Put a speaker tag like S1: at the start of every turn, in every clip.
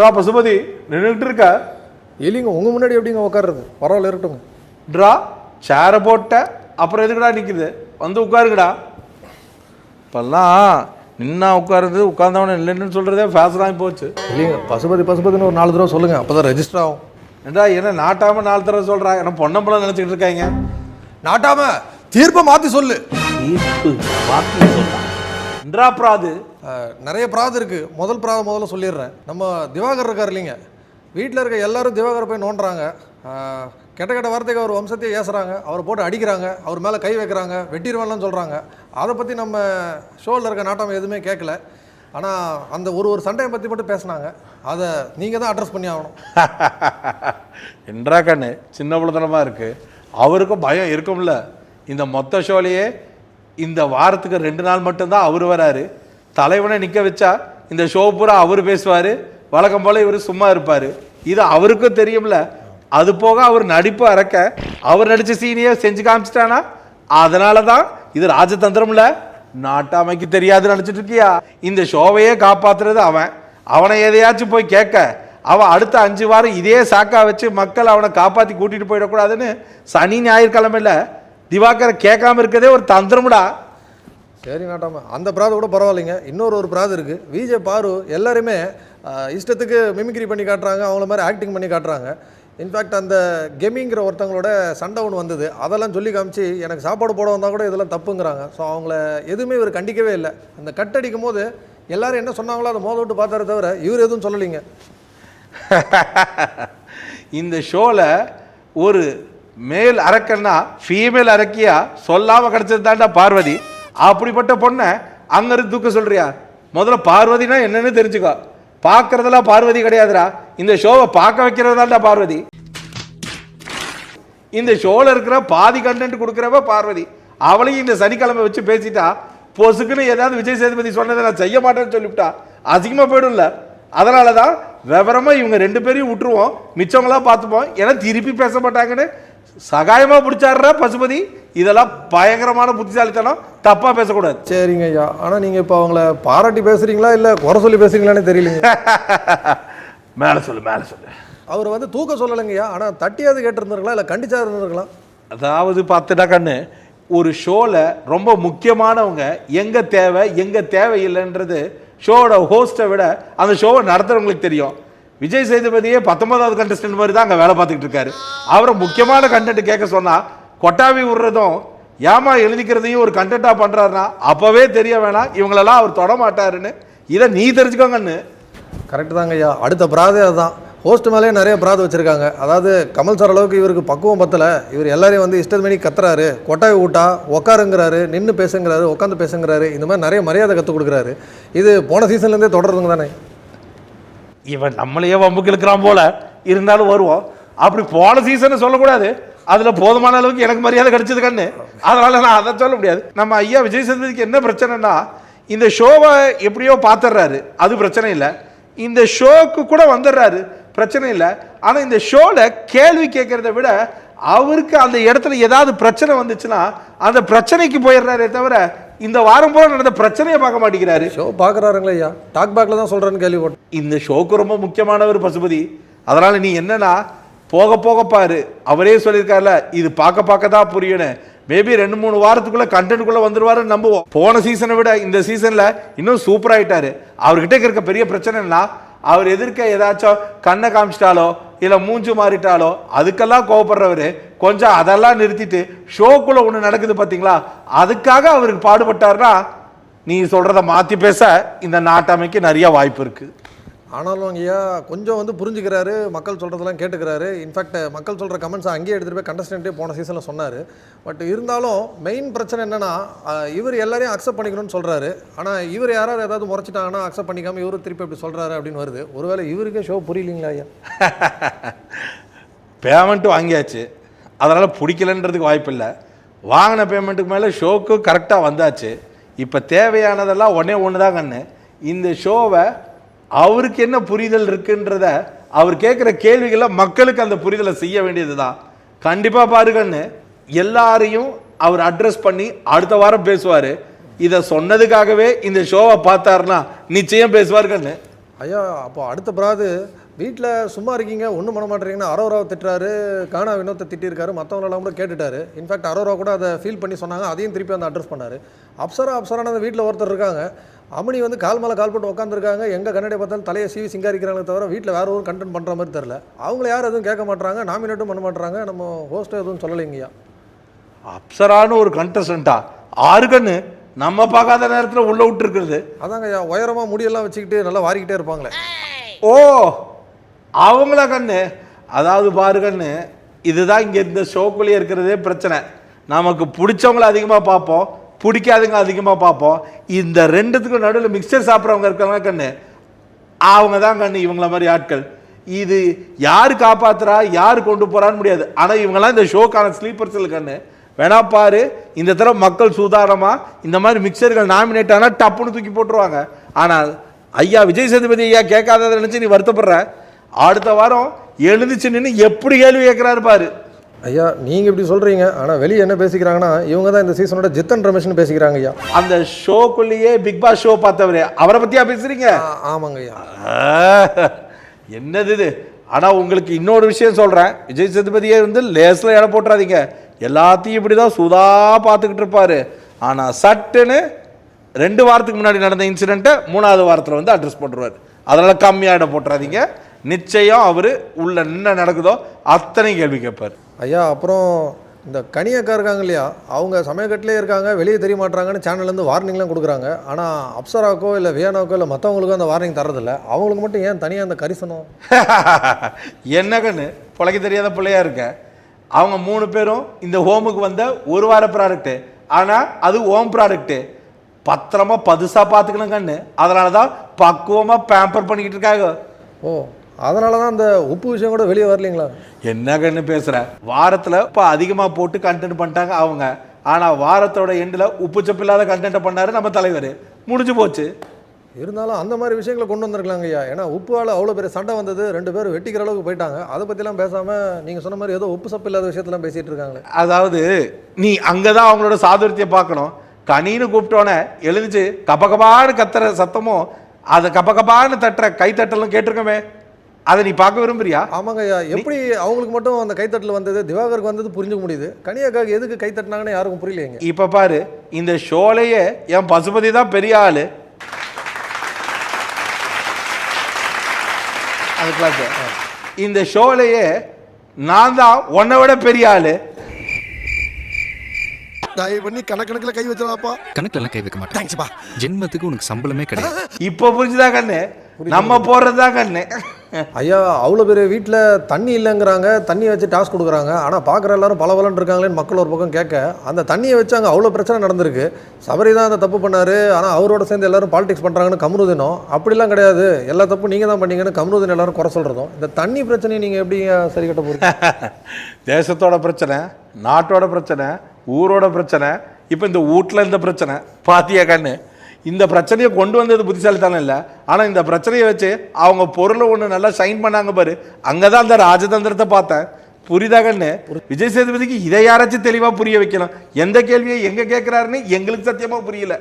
S1: Draw Pasupathi நின்றுட்டு இருக்க.
S2: இல்லைங்க உங்கள் முன்னாடி எப்படிங்க உட்காருறது பரவாயில்ல இருக்கட்டுங்க
S1: ட்ரா சேரை போட்ட அப்புறம் எதுக்குடா நிற்குது வந்து உட்காருங்கடா. இப்பெல்லாம் நின்னா உட்காருது உட்கார்ந்தவன இல்லைன்னு சொல்கிறதே ஃபேஷனாகி போச்சு.
S2: இல்லைங்க பசுபதி பசுபதினு ஒரு நாலு தடவை சொல்லுங்கள் அப்போ தான் ரெஜிஸ்டர் ஆகும்.
S1: ஏண்டா என்ன நாட்டாம நாலு தடவை சொல்கிறா என்ன பொன்னம்பளம் நினச்சிக்கிட்டு இருக்காங்க?
S2: நாட்டாம தீர்ப்பை மாற்றி சொல்லு.
S1: தீர்ப்பு வாக்கு சொல்றான் என்றா பிராது.
S2: அஹ், நிறைய பிராது இருக்குது முதல் பிராத முதல்ல சொல்லிடுறேன். நம்ம திவாகர் இருக்கார் இல்லைங்க. வீட்டில் இருக்க எல்லாரும் திவாகரை போய் நோண்டுறாங்க. கெட்ட கெட்ட வார்த்தைக்கு அவர் வம்சத்தையே ஏசுறாங்க. அவரை போட்டு அடிக்கிறாங்க. அவர் மேலே கை வைக்கிறாங்க. வெட்டிடுவான்லாம் சொல்கிறாங்க அதை பற்றி நம்ம ஷோவில் இருக்க நாட்டாம எதுவுமே கேட்கல ஆனால் அந்த ஒரு ஒரு சண்டையை பற்றி மட்டும் பேசுனாங்க. அதை நீங்கள் தான் அட்ரஸ் பண்ணி ஆகணும்.
S1: என்றா கண்ணு சின்ன பிள்ளைத்தனமாக இருக்கு. அவருக்கும் பயம் இருக்கும்ல. இந்த மொத்த ஷோலையே இந்த வாரத்துக்கு ரெண்டு நாள் மட்டும்தான் அவர் வராரு. தலைவனை நிற்க வச்சா இந்த ஷோ பூரா அவர் பேசுவார். வழக்கம் போல் இவர் சும்மா இருப்பார். இது அவருக்கும் தெரியும்ல. அது போக அவர் நடிப்பு அறக்க அவர் நடித்த சீனியை செஞ்சு காமிச்சிட்டானா? அதனால தான் இது ராஜதந்திரம்ல நாட்டாமைக்கு தெரியாது நினச்சிட்டு இருக்கியா? இந்த ஷோவையே காப்பாத்துறது அவன். அவனை எதையாச்சும் போய் கேட்க. அவன் அடுத்த அஞ்சு வாரம் இதே சாக்கா வச்சு மக்கள் அவனை காப்பாற்றி கூட்டிகிட்டு போயிடக்கூடாதுன்னு சனி ஞாயிற்றுக்கிழமையில் திவாகரை கேட்காம இருக்கதே ஒரு தந்திரம்டா.
S2: சரி நாட்டாம அந்த பிராது கூட பரவாயில்லைங்க. இன்னொரு ஒரு பிராது இருக்குது விஜய் பாரு எல்லாருமே இஷ்டத்துக்கு மிமிக்ரி பண்ணி காட்டுறாங்க அவங்கள மாதிரி ஆக்டிங் பண்ணி காட்டுறாங்க. இன்ஃபேக்ட் அந்த கெமிங்கிற ஒருத்தவங்களோட சண்டை ஒன்று வந்தது. அதெல்லாம் சொல்லி காமிச்சு எனக்கு சாப்பாடு போட வந்தால் கூட இதெல்லாம் தப்புங்கிறாங்க. ஸோ அவங்கள எதுவுமே இவர் கண்டிக்கவே இல்லை. அந்த கட் அடிக்கும் போது எல்லாரும் என்ன சொன்னாங்களோ அதை மோத விட்டு பார்த்தாரே தவிர இவர் எதுவும் சொல்லலைங்க.
S1: இந்த ஷோல ஒரு மேல் அரக்கன்னா ஃபீமேல் அரக்கியா? சொல்லாமல் கிடச்சது தாண்டா பார்வதி. அப்படிப்பட்ட பொண்ணை அங்கேருந்து தூக்க சொல்கிறியா முதல்ல பார்வதினா என்னன்னு தெரிஞ்சுக்கோ. பார்க்குறதெல்லாம் பார்வதி கிடையாதுடா. இந்த ஷோவை பார்க்க வைக்கிறது தான்டா பார்வதி. இந்த ஷோவில் இருக்கிற பாதி கண்டென்ட் கொடுக்குறவ பார்வதி. அவளையும் இந்த சனிக்கிழமை வச்சு பேசிட்டா பொசுக்குன்னு ஏதாவது விஜய் சேதுபதி சொன்னதை நான் செய்ய மாட்டேன்னு சொல்லிவிட்டா. அசிங்கமா போயிடும்ல. அதனால தான் விவரமாக இவங்க ரெண்டு பேரையும் விட்டுருவோம். மிச்சவங்களா பார்த்துப்போம். ஏன்னா திருப்பி பேச மாட்டாங்கன்னு சகாயமா பிடிச்சாடுறா பசுபதி. இதெல்லாம் பயங்கரமான புத்திசாலித்தனம். தப்பா பேசக்கூடாது.
S2: சரிங்க ஐயா. ஆனால் நீங்கள் இப்போ அவங்கள பாராட்டி பேசுகிறீங்களா இல்லை குறை சொல்லி பேசுகிறீங்களான்னு தெரியலைங்க?
S1: மேல சொல்லு மேல சொல்லு.
S2: அவர் வந்து தூக்க சொல்லலைங்கய்யா ஆனால் தட்டியாவது கேட்டிருந்துருக்கலாம் இல்லை கண்டிச்சா இருந்திருக்கலாம்
S1: அதாவது பார்த்துட்டா கண்ணு. ஒரு ஷோவில் ரொம்ப முக்கியமானவங்க எங்கே தேவை எங்கே தேவையில்லைன்றது ஷோவோட ஹோஸ்ட்டை விட அந்த ஷோவை நடத்துகிறவங்களுக்கு தெரியும். விஜய் சேதுபதியே பத்தொன்பதாவது கண்டஸ்டன்ட் மாதிரி தான் அங்கே வேலை பார்த்துக்கிட்டு இருக்காரு. அவரை முக்கியமான கண்டென்ட் கேட்க சொன்னால் கொட்டாவி விடுறதும் ஏமா எழுதிக்கிறதையும் ஒரு கண்டென்ட்டாக பண்ணுறாருன்னா அப்போவே தெரிய வேணாம். இவங்களெல்லாம் அவர் தொட மாட்டாருன்னு. இதை நீ தெரிஞ்சுக்கோங்கன்னு.
S2: கரெக்டு தாங்க ஐயா. அடுத்த பிராதே அதுதான். ஹோஸ்ட் மேலேயே நிறைய பிராது வச்சுருக்காங்க. அதாவது கமல் சார் அளவுக்கு இவருக்கு பக்குவம் பத்தலை. இவர் எல்லாரையும் வந்து இஷ்டத்து மணி கத்துறாரு. கொட்டாய் ஊட்டா உட்காருங்கிறாரு நின்று பேசுங்கிறாரு உட்காந்து பேசுங்கிறாரு. இந்த மாதிரி நிறைய மரியாதை கற்றுக் கொடுக்குறாரு. இது போன சீசன்லேருந்தே தொடருதுங்க தானே.
S1: இவன் நம்மளையே வம்புக்கு இழுக்கிறான் போல. இருந்தாலும் வருவோம் அப்படி போன சீசன் சொல்லக்கூடாது. அதுல போதுமான அளவுக்கு எனக்கு மரியாதை கிடைச்சது கண்ணு. அதனால நான் அதை சொல்ல முடியாது. நம்ம ஐயா விஜய் சேதுபதிக்கு என்ன பிரச்சனைனா இந்த ஷோவை எப்படியோ பார்த்துடுறாரு. அது பிரச்சனை இல்லை. இந்த ஷோக்கு கூட வந்துடுறாரு. பிரச்சனை இல்லை. ஆனா இந்த ஷோல கேள்வி கேட்கறத விட அவருக்கு அந்த இடத்துல ஏதாவது பிரச்சனை வந்துச்சுன்னா அந்த பிரச்சனைக்கு போயிடுறாரே தவிர இந்த வாரம் போல நடந்த பிரச்சனையை பார்க்க மாட்டேங்கிறாரு.
S2: ஷோ பார்க்குறாருங்களே ஐயா. டாக் பேக்கில் தான் சொல்கிறேன்னு கேள்விப்பட்டேன்.
S1: இந்த ஷோக்கு ரொம்ப முக்கியமானவர் பசுபதி. அதனால நீ என்னன்னா போக போக பாரு. அவரே சொல்லியிருக்காருல இது பார்க்க பார்க்க தான் புரியணும் மேபி ரெண்டு மூணு வாரத்துக்குள்ள கண்டென்ட்குள்ள வந்துருவாருன்னு நம்புவோம். போன சீசனை விட இந்த சீசன்ல இன்னும் சூப்பர் ஆயிட்டாரு. அவர்கிட்ட இருக்க பெரிய பிரச்சனைனா அவர் எதிர்க்க ஏதாச்சும் கண்ணை காமிச்சிட்டாலோ இல்லை மூஞ்சு மாறிட்டாலோ அதுக்கெல்லாம் கோவப்படுறவர் கொஞ்சம் அதெல்லாம் நிறுத்திட்டு ஷோக்குள்ளே ஒன்று நடக்குது பார்த்தீங்களா அதுக்காக அவருக்கு பாடுபட்டார்னா நீ சொல்கிறத மாற்றி பேச இந்த நாட்டமைக்கு நிறைய வாய்ப்பு இருக்குது
S2: ஆனாலும் ஐயா கொஞ்சம் வந்து புரிஞ்சுக்கிறாரு மக்கள் சொல்கிறதெல்லாம் கேட்டுக்கிறாரு. இன்ஃபேக்ட் மக்கள் சொல்கிற கமெண்ட்ஸை அங்கேயே எடுத்துகிட்டு போய் கண்டஸ்டன்ட்டே போன சீசனில் சொன்னார். பட் இருந்தாலும் மெயின் பிரச்சனை என்னென்னா இவர் எல்லாரையும் அக்செப்ட் பண்ணிக்கணும்னு சொல்கிறாரு ஆனால் இவர் யாராவது ஏதாவது முறைச்சிட்டாங்கன்னா அக்செப்ட் பண்ணிக்காமல் இவரும் திருப்பி இப்படி சொல்கிறாரு அப்படின்னு வருது. ஒருவேளை இவருக்கே ஷோ புரியலீங்களா ஐயா?
S1: பேமெண்ட்டு வாங்கியாச்சு. அதனால் பிடிக்கலன்றதுக்கு வாய்ப்பு இல்லை. வாங்கின பேமெண்ட்டுக்கு மேலே ஷோக்கு கரெக்டாக வந்தாச்சு. இப்போ தேவையானதெல்லாம் ஒன்றே ஒன்று தான் கண்ணு. இந்த ஷோவை அவருக்கு என்ன புரிதல் இருக்குன்றத அவர் கேட்குற கேள்விகளை மக்களுக்கு அந்த புரிதலை செய்ய வேண்டியது தான் கண்டிப்பாக பாருங்கன்னு எல்லாரையும் அவர் அட்ரஸ் பண்ணி அடுத்த வாரம் பேசுவார். இதை சொன்னதுக்காகவே இந்த ஷோவை பார்த்தாருன்னா நிச்சயம் பேசுவார் கண்ணு
S2: ஐயா அப்போ அடுத்த பிராது வீட்டில் சும்மா இருக்கீங்க ஒன்றும் பண்ண மாட்டேறீங்கன்னா அரோராவை திட்டுறாரு கானா வினோத்தை திட்டிருக்காரு மற்றவங்களெல்லாம் கூட கேட்டுட்டாரு. இன்ஃபேக்ட் அரோரா கூட அதை ஃபீல் பண்ணி சொன்னாங்க அதையும் திருப்பி வந்து அட்ரஸ் பண்ணார். அப்சரா அப்சரான அந்த வீட்டில் ஒருத்தர் இருக்காங்க. அமனி வந்து கால் மேலே கால் போட்டு உட்காந்துருக்காங்க எங்கள் கண்ணாடி பார்த்தாலும் தலையை சீவி சிங்காரிக்கிறாங்களே தவிர வீட்டில் வேற ஒரு கண்டென்ட் பண்ணுற மாதிரி தெரில அவங்கள யாரும் எதுவும் கேட்க மாட்றாங்க. நாமினேட்டும் பண்ண மாட்றாங்க. நம்ம ஹோஸ்ட்டும் எதுவும் சொல்லலைங்கய்யா
S1: அப்சரான்னு ஒரு கண்டஸ்டண்டா ஆறு கண்ணு நம்ம பார்க்காத நேரத்தில் உள்ள விட்டுருக்குறது.
S2: அதாங்க ஐயா உயரமாக முடியெல்லாம் வச்சுக்கிட்டு நல்லா வாரிக்கிட்டே இருப்பாங்களே.
S1: ஓ அவங்கள கண்ணு. அதாவது பாரு கண்ணு இதுதான் இங்கே இந்த ஷோக்குள்ளேயே இருக்கிறதே பிரச்சனை. நமக்கு பிடிச்சவங்கள அதிகமாக பார்ப்போம். பிடிக்காதவங்க அதிகமாக பார்ப்போம். இந்த ரெண்டுத்துக்கும் நடுவில் மிக்சர் சாப்பிட்றவங்க இருக்காங்க கண்ணு? அவங்க தான் கண்ணு இவங்கள மாதிரி ஆட்கள். இது யார் காப்பாற்றுறா யார் கொண்டு போகிறான்னு முடியாது. ஆனால் இவங்கெல்லாம் இந்த ஷோக்கான ஸ்லீப்பர்ஸில் கண்ணு. வேணா பாரு இந்த தடவை மக்கள் சுதாரணமாக இந்த மாதிரி மிக்சர்கள் நாமினேட் ஆனால் டப்புன்னு தூக்கி போட்டுருவாங்க. ஆனால் ஐயா விஜய் சேதுபதி ஐயா கேட்காததை நினச்சி நீ வருத்தப்படுற. அடுத்த வாரம் எழுந்துச்சு நின்று எப்படி கேள்வி கேட்குறாரு பாரு.
S2: ஐயா நீங்கள் இப்படி சொல்கிறீங்க ஆனால் வெளியே என்ன பேசிக்கிறாங்கன்னா இவங்க தான் இந்த சீசனோட ஜித்தன் ரமேஷ்னு பேசிக்கிறாங்க ஐயா.
S1: அந்த ஷோக்குள்ளேயே பிக் பாஸ் ஷோ பார்த்தவரே அவரை பத்தியா பேசுறீங்க?
S2: ஆ, ஆமாங்க ஐயா.
S1: என்னது இது? ஆனால் உங்களுக்கு இன்னொரு விஷயம் சொல்கிறேன் விஜய் சேதுபதியே வந்து லேஸில் இடம் போட்டுறாதீங்க. எல்லாத்தையும் இப்படி தான் சுதா பார்த்துக்கிட்டு இருப்பாரு. ஆனால் சட்டுன்னு ரெண்டு வாரத்துக்கு முன்னாடி நடந்த இன்சிடெண்ட்டை மூணாவது வாரத்தில் வந்து அட்ரஸ் பண்ணுறாரு அதனால் கம்மியாக இடம் போட்டுறாதீங்க. நிச்சயம் அவர் உள்ள என்ன நடக்குதோ அத்தனை கேள்வி கேட்பார்.
S2: ஐயா அப்புறம் இந்த கனியக்கா இருக்காங்க இல்லையா அவங்க சமயக்கட்டிலே இருக்காங்க வெளியே தெரிய மாட்டாங்கன்னு சேனல்லேருந்து வார்னிங்லாம் கொடுக்குறாங்க. ஆனால் அப்சராக்கோ இல்லை வியானாக்கோ இல்லை மற்றவங்களுக்கோ அந்த வார்னிங் தரதில்ல அவங்களுக்கு மட்டும் ஏன் தனியாக அந்த கரிசனம்
S1: என்ன கண்ணு? பிழைக்க தெரியாத பிள்ளையா இருக்க. அவங்க மூணு பேரும் இந்த ஹோமுக்கு வந்த ஒரு வார ப்ராடக்ட்டு ஆனால் அது ஓம் ப்ராடக்ட்டு பத்திரமா பதுசா பார்த்துக்கணும் கண்ணு. அதனால தான் பக்குவமாக பேம்பர் பண்ணிக்கிட்டு இருக்காங்க.
S2: ஓ அதனால தான் அந்த உப்பு விஷயம் கூட வெளியே வரலீங்களா?
S1: என்ன கண்ணு பேசுற? வாரத்தில் இப்போ அதிகமாக போட்டு கண்டென்ட் பண்ணிட்டாங்க அவங்க. ஆனால் வாரத்தோட எண்டில் உப்பு சப்பு இல்லாத கண்டென்ட்டை பண்ணாரு நம்ம தலைவர். முடிஞ்சு போச்சு.
S2: இருந்தாலும் அந்த மாதிரி விஷயங்களை கொண்டு வந்திருக்கலாங்க ஐயா. ஏன்னா உப்புவால் அவ்வளோ பெரிய சண்டை வந்தது ரெண்டு பேரும் வெட்டிக்கிற அளவுக்கு போயிட்டாங்க. அதை பற்றிலாம் பேசாமல் நீங்கள் சொன்ன மாதிரி ஏதோ உப்பு சப்பு இல்லாத விஷயத்தெல்லாம் பேசிகிட்டு இருக்காங்களே.
S1: அதாவது நீ அங்கே தான் அவங்களோட சாதுரியத்தை பார்க்கணும். கனின்னு கூப்பிட்டோன்னே எழுந்துச்சு கபகபான்னு கத்துற சத்தமும் அதை கபகபான்னு தட்டுற கை தட்டலும் கேட்டிருக்கோமே. அதை நீ பார்க்க விரும்புறியா?
S2: ஆமாங்க ஐயா. எப்படி அவங்களுக்கு மட்டும் அந்த கைத்தட்டல் வந்தது? திவாகருக்கு வந்தது புரிஞ்சுக்க முடியுது. கனியாக்காக்கு எதுக்கு கை தட்டினாங்கன்னு யாருக்கும் புரியலைங்க
S1: இப்போ பாரு இந்த ஷோலையே என் பசுபதி தான் பெரிய ஆளு. சரி. இந்த ஷோலையே நான் தான் உன்னை விட பெரிய ஆளு.
S3: தயவு பண்ணி கணக்கணக்கில் கை வச்சிடாப்பா
S4: கணக்குல கை வைக்க மாட்டேன்.
S3: தேங்க்ஸ்ப்பா.
S4: ஜென்மத்துக்கு உனக்கு சம்பளமே கிடையாது.
S1: இப்போ புரிஞ்சுதா கண்ணு? நம்ம போடுறது தான் கண்ணு?
S2: ஐயா அவ்வளோ பெரிய வீட்டில் தண்ணி இல்லைங்கிறாங்க தண்ணி வச்சு டாஸ்க் கொடுக்குறாங்க. ஆனால் பார்க்குற எல்லாரும் பல இருக்காங்களேன்னு மக்கள் ஒரு பக்கம் கேட்க அந்த தண்ணியை வச்சு அங்கே அவ்வளோ பிரச்சனை நடந்திருக்கு. சபரி தான் அந்த தப்பு பண்ணாரு. ஆனால் அவரோட சேர்ந்து எல்லாரும் பாலிடிக்ஸ் பண்ணுறாங்கன்னு கமருதினம். அப்படிலாம் கிடையாது. எல்லா தப்பும் நீங்கள் தான் பண்ணீங்கன்னு கமருதின் எல்லாரும் குறை சொல்கிறதும் இந்த தண்ணி பிரச்சனையை நீங்கள் எப்படி சரி கட்ட போகிறீங்க
S1: தேசத்தோட பிரச்சனை நாட்டோட பிரச்சனை ஊரோட பிரச்சனை இப்போ இந்த வீட்டில் இந்த பிரச்சனை பாத்தியா கண்ணு? இந்த பிரச்சனையை கொண்டு வந்தது புத்திசாலித்தனம் இல்லை. ஆனால் இந்த பிரச்சனையை வச்சு அவங்க பொருளை ஒன்று நல்லா ஷைன் பண்ணாங்க பாரு. அங்கே தான் அந்த ராஜதந்திரத்தை பார்த்தேன். புரியுதா கண்ணு? விஜய் சேதுபதிக்கு இதை யாராச்சும் தெளிவாக புரிய வைக்கணும். எந்த கேள்வியை எங்கே கேட்குறாருன்னு எங்களுக்கு சத்தியமாக புரியல.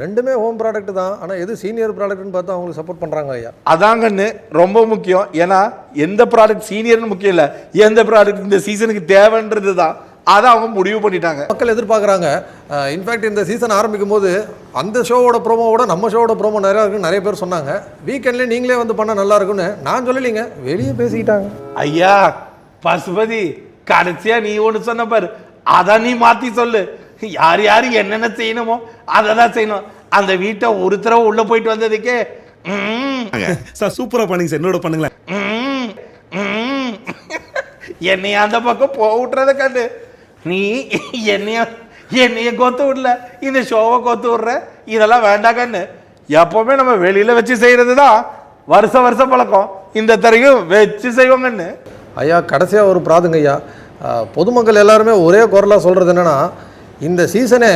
S2: ரெண்டுமே ஹோம் ப்ராடக்ட் தான். ஆனால் எது சீனியர் ப்ராடக்ட்னு பார்த்து அவங்களுக்கு சப்போர்ட் பண்ணுறாங்க ஐயா.
S1: அதான் கண்ணு ரொம்ப முக்கியம். ஏன்னா எந்த ப்ராடக்ட் சீனியர்னு முக்கியம் இல்லை. எந்த ப்ராடக்ட் இந்த சீசனுக்கு தேவைன்றது தான் அதை அவங்க முடிவு பண்ணிட்டாங்க.
S2: மக்கள் எதிர்பார்க்குறாங்க. இன்ஃபேக்ட் இந்த சீசன் ஆரம்பிக்கும் போது அந்த ஷோவோட ப்ரோமோவோட நம்ம ஷோவோட ப்ரோமோ நிறையா இருக்குன்னு நிறைய பேர் சொன்னாங்க. வீக்கெண்ட்லேயே நீங்களே வந்து பண்ணால் நல்லா இருக்கும்னு நான் சொல்லலைங்க. வெளியே பேசிக்கிட்டாங்க.
S1: ஐயா பசுபதி கடைசியா நீ ஒன்று சொன்ன பாரு. அதை நீ மாத்தி சொல்லு. யார் யார் என்னென்ன செய்யணுமோ அதை தான் செய்யணும். அந்த வீட்டை ஒரு தடவை உள்ள போயிட்டு வந்ததுக்கே ம்,
S3: சார் சூப்பரா பண்ணீங்க சார் என்னோட பண்ணுங்களேன்.
S1: ம், ம். என்னைய அந்த பக்கம் போக விட்டுறத கண்டு. நீ என்னைய என்னைய கொத்து விடல. இந்த ஷோவை கொத்து விடுற. இதெல்லாம் வேண்டாம் கண்ணு எப்பவுமே நம்ம வெளியில வச்சு செய்யறது தான் வருஷ வருஷம் பழக்கம். இந்த தரையும் வச்சு செய்வோம் கண்ணு
S2: ஐயா கடைசியாக ஒரு பிராதுங்க ஐயா. பொதுமக்கள் எல்லாருமே ஒரே குரலாக சொல்கிறது என்னென்னா இந்த சீசனே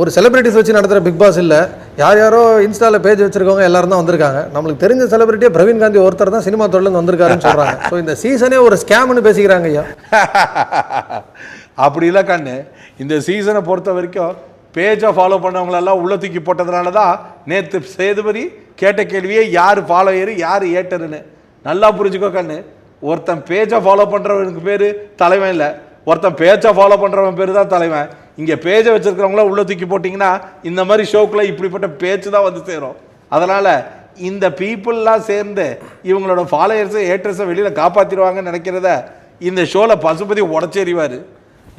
S2: ஒரு செலிபிரிட்டிஸ் வச்சு நடத்துகிற பிக் பாஸ் இல்லை யார் யாரோ இன்ஸ்டாவில் பேஜ் வச்சுருக்கவங்க எல்லாரும் தான் வந்திருக்காங்க. நம்மளுக்கு தெரிஞ்ச செலிபிரிட்டியே பிரவீன் காந்தி ஒருத்தர் தான் சினிமா தொழிலேருந்து வந்திருக்காருன்னு சொல்கிறாங்க ஸோ இந்த சீசனே ஒரு ஸ்கேம்னு பேசிக்கிறாங்க ஐயா.
S1: அப்படிலாம் கண்ணு. இந்த சீசனை பொறுத்த வரைக்கும் பேஜை ஃபாலோ பண்ணவங்களெல்லாம் உள்ள தூக்கி போட்டதுனால தான் நேற்று சேதுபதி கேட்ட கேள்வியே யார் ஃபாலோயரு யார் ஏட்டருன்னு. நல்லா புரிஞ்சுக்கோ கண்ணு. ஒருத்தன் பேஜை ஃபாலோ பண்ணுறவனுக்கு பேர் தலைவன் இல்லை. ஒருத்தன் பேச்சை ஃபாலோ பண்ணுறவன் பேர் தான் தலைவன். இங்கே பேஜை வச்சிருக்கிறவங்கள உள்ள தூக்கி போட்டிங்கன்னா இந்த மாதிரி ஷோக்குள்ள இப்படிப்பட்ட பேச்சு தான் வந்து சேரும். அதனால் இந்த பீப்புளெலாம் சேர்ந்து இவங்களோட ஃபாலோயர்ஸை ஏட்டர்ஸை வெளியில் காப்பாற்றிடுவாங்கன்னு நினைக்கிறத இந்த ஷோவில் பசுபதி உடச்சேறிவார்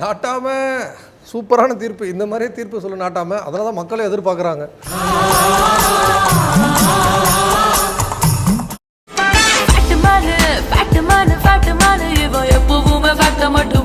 S2: நாட்டாம சூப்பரான தீர்ப்பு. இந்த மாதிரியே தீர்ப்பு சொல்ல நாட்டாம அதனால தான் மக்களே எதிர்பார்க்குறாங்க. மட்டும்